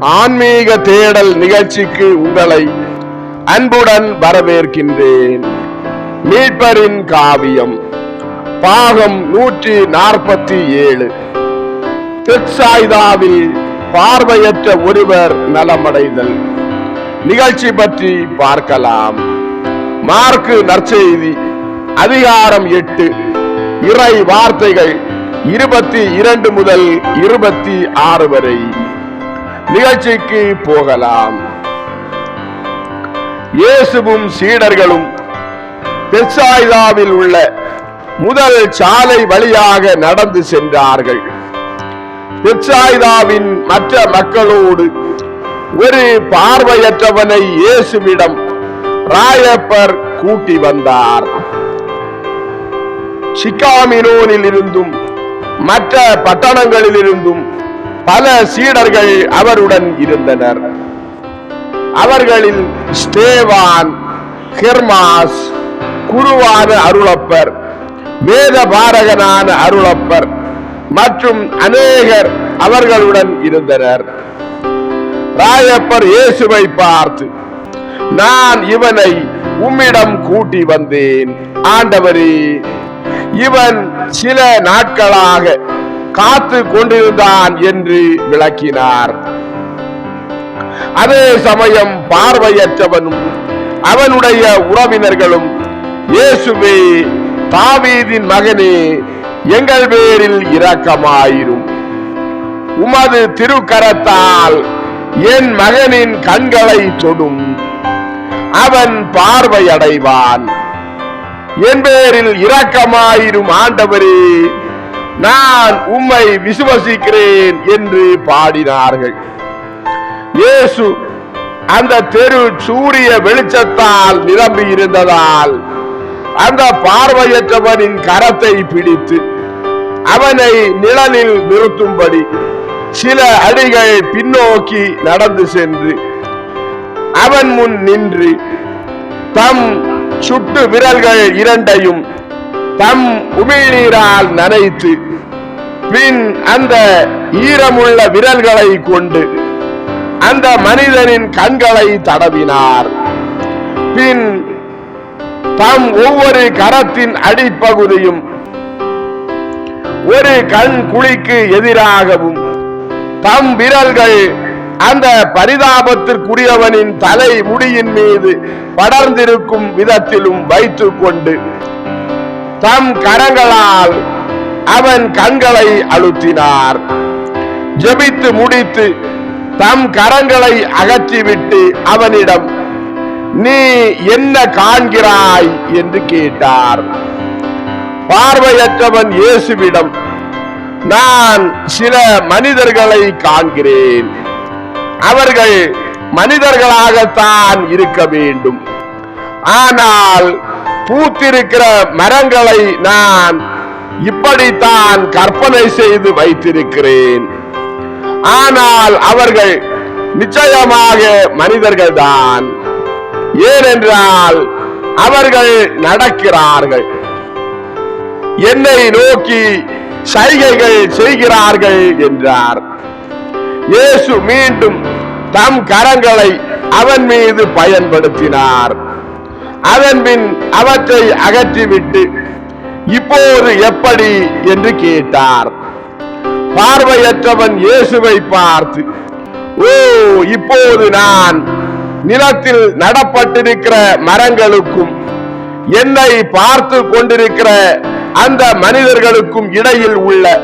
ஆன்மீக தேடல் நிகழ்ச்சிக்கு உங்களை அன்புடன் வரவேற்கின்றேன். மீட்பரின் காவியம் பாகம் நூற்றி நாற்பத்தி ஏழு. தெற்சாய்தாவில் பார்வையற்ற ஒருவர் நலமடைதல். நிகழ்ச்சி பற்றி பார்க்கலாம். மார்க்கு நற்செய்தி அதிகாரம் எட்டு. இறை வார்த்தைகள் இருபத்தி இரண்டு முதல் இருபத்தி ஆறு வரை. நிகழ்ச்சிக்கு போகலாம். இயேசுவும் சீடர்களும் பெட்சாய்தாவில் உள்ள முதல் சாலை வழியாக நடந்து சென்றார்கள். பெட்சாய்தாவின் மற்ற மக்களோடு ஒரு பார்வையற்றவனை இயேசுவிடம் ராயப்பர் கூட்டி வந்தார். சிக்காமினோனில் இருந்தும் மற்ற பட்டணங்களில் இருந்தும் பல சீடர்கள் அவருடன் இருந்தனர். அவர்களில் ஸ்டேவான் ஹெர்மாஸ் குருவான அருளப்பர் வேத பாரகனான அருளப்பர் மற்றும் அநேகர் அவர்களுடன் இருந்தனர். ராயப்பர் இயேசுவை பார்த்து நான் இவனை உம்மிடம் கூட்டி வந்தேன் ஆண்டவரே. இவன் சில நாட்களாக காத்து கொண்டிருந்தான் என்று விளக்கினார். அதே சமயம் பார்வையற்றவனும் அவனுடைய உறவினர்களும் இயேசுவே தாவீதின் மகனே எங்கள் பேரில் இரக்கமாயிரும். உமது திருக்கரத்தால் என் மகனின் கண்களை தொடும். அவன் பார்வையடைவான். என் பேரில் இரக்கமாயிரும் ஆண்டவரே நான் உம்மை விசுவசிக்கிறேன் என்று பாடினார்கள். இயேசு அந்த தெரு சூரிய வெளிச்சத்தால் நிரம்பி இருந்ததால் அந்த பார்வையற்றவனின் கரத்தை பிடித்து அவனை நிழலில் நிறுத்தும்படி சில அடிகள் பின்னோக்கி நடந்து சென்று அவன் முன் நின்று தம் சுட்டு விரல்கள் இரண்டையும் தம் உமிழ்நீரால் நனைத்து பின் அந்த ஈரமுள்ள விரல்களை கொண்டு அந்த மனிதனின் கண்களை தடவினார். பின் தம் ஒவ்வொரு கரத்தின் அடிப்பகுதியும் ஒரு கண் குழிக்கு எதிராகவும் தம் விரல்கள் அந்த பரிதாபத்திற்குரியவனின் தலை முடியின் மீது படர்ந்திருக்கும் விதத்திலும் வைத்துக் கொண்டு தம் கரங்களால் அவன் கண்களை அழுத்தினார். ஜெபித்து முடித்து தம் கரங்களை அகற்றிவிட்டு அவனிடம் நீ என்ன காண்கிறாய்? என்று கேட்டார். பார்வையற்றவன் இயேசுவிடம் நான் சில மனிதர்களை காண்கிறேன். அவர்கள் மனிதர்களாகத்தான் இருக்க வேண்டும். ஆனால் பூத்திருக்கிற மரங்களை நான் இப்படித்தான் கற்பனை செய்து வைத்திருக்கிறேன். ஆனால் அவர்கள் நிச்சயமாக மனிதர்கள்தான். ஏனென்றால் அவர்கள் நடக்கிறார்கள். என்னை நோக்கி சைகைகள் செய்கிறார்கள் என்றார். இயேசு மீண்டும் தம் கரங்களை அவன் மீது பயன்படுத்தினார். அதன் பின் அவற்றை அகற்றிவிட்டு இப்போது எப்படி? என்று கேட்டார். பார்வையற்றவன் இயேசுவை பார்த்து ஓ இப்போது நான் நிலத்தில் நடப்பட்டிருக்கிற மரங்களுக்கும் என்னை பார்த்து கொண்டிருக்கிற அந்த மனிதர்களுக்கும் இடையில் உள்ள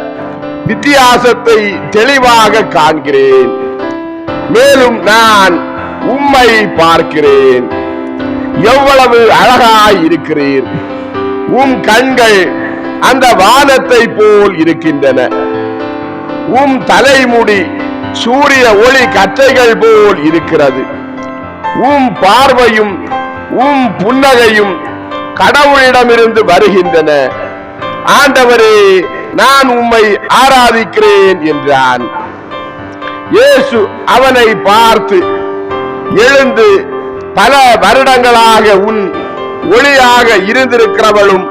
வித்தியாசத்தை தெளிவாக காண்கிறேன். மேலும் நான் உம்மை பார்க்கிறேன். எவ்வளவு அழகாய் இருக்கிறீர். உம் கண்கள் அந்த வானத்தை போல் இருக்கின்றன. உம் தலைமுடி சூரிய ஒளி கற்றைகள் போல் இருக்கிறது. உம் பார்வையும் உம் புன்னகையும் கடவுளிடமிருந்து வருகின்றன. ஆண்டவரே நான் உம்மை ஆராதிக்கிறேன் என்றான். இயேசு அவனை பார்த்து எழுந்து பல வருடங்களாக உன் ஒளியாக இருந்திருக்கிறவளும்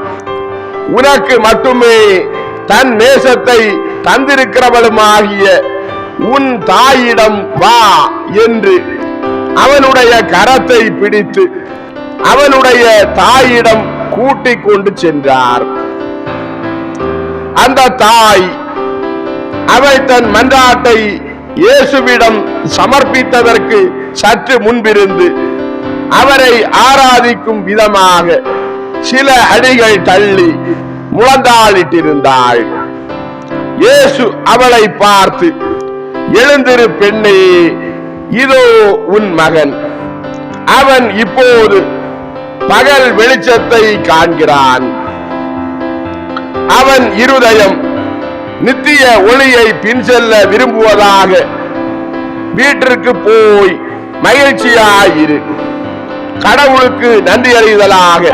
உனக்கு மட்டுமே தன் நேசத்தை தந்திருக்கிறவளுமாகிய உன் தாயிடம் வா என்று அவனுடைய கரத்தை பிடித்து அவனுடைய தாயிடம் கூட்டிக் கொண்டு சென்றார். அந்த தாய் அவள் தன் மன்றாட்டை இயேசுவிடம் சமர்ப்பித்ததற்கு சற்று முன்பிருந்து அவரை ஆராதிக்கும் விதமாக சில அடிகள் தள்ளி முழந்தாளிட்டிருந்தாள் இயேசு அவளை பார்த்து எழுந்திரு பெண்ணே இதோ உன் மகன். அவன் இப்போது பகல் வெளிச்சத்தை காண்கிறான். அவன் இருதயம் நித்திய ஒளியை பின் செல்ல விரும்புவதாக வீட்டிற்கு போய் மகிழ்ச்சியாயிரு. கடவுளுக்கு நன்றி அறிதலாக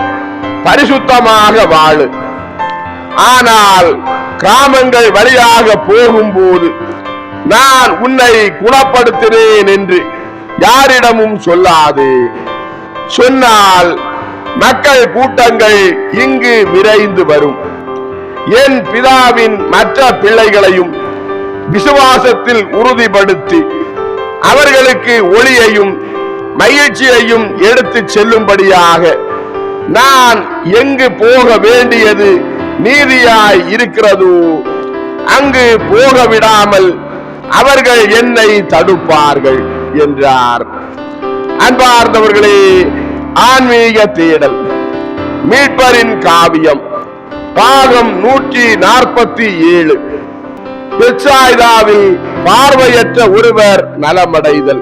பரிசுத்தமாக வாழு. ஆனால் கிராமங்கள் வழியாக போகும்போது நான் உன்னை குணப்படுத்தினேன் என்று யாரிடமும் சொல்லாதே. சொன்னால் மக்கள் கூட்டங்கள் இங்கு விரைந்து வரும். என் பிதாவின் மற்ற பிள்ளைகளையும் விசுவாசத்தில் உறுதிப்படுத்தி அவர்களுக்கு ஒளியையும் மகிழ்ச்சியையும் எடுத்துச் செல்லும்படியாக நான் எங்கு போக வேண்டியது நீதியாய் இருக்கிறதோ அங்கு போக விடாமல் அவர்கள் என்னை தடுப்பார்கள் என்றார். அன்பார்ந்தவர்களே ஆன்மீக தேடல் மீட்பரின் காவியம் பாகம் நூற்றி நாற்பத்தி ஏழு. பெட்சாய்தாவில் பார்வையற்ற ஒருவர் நலமடைதல்.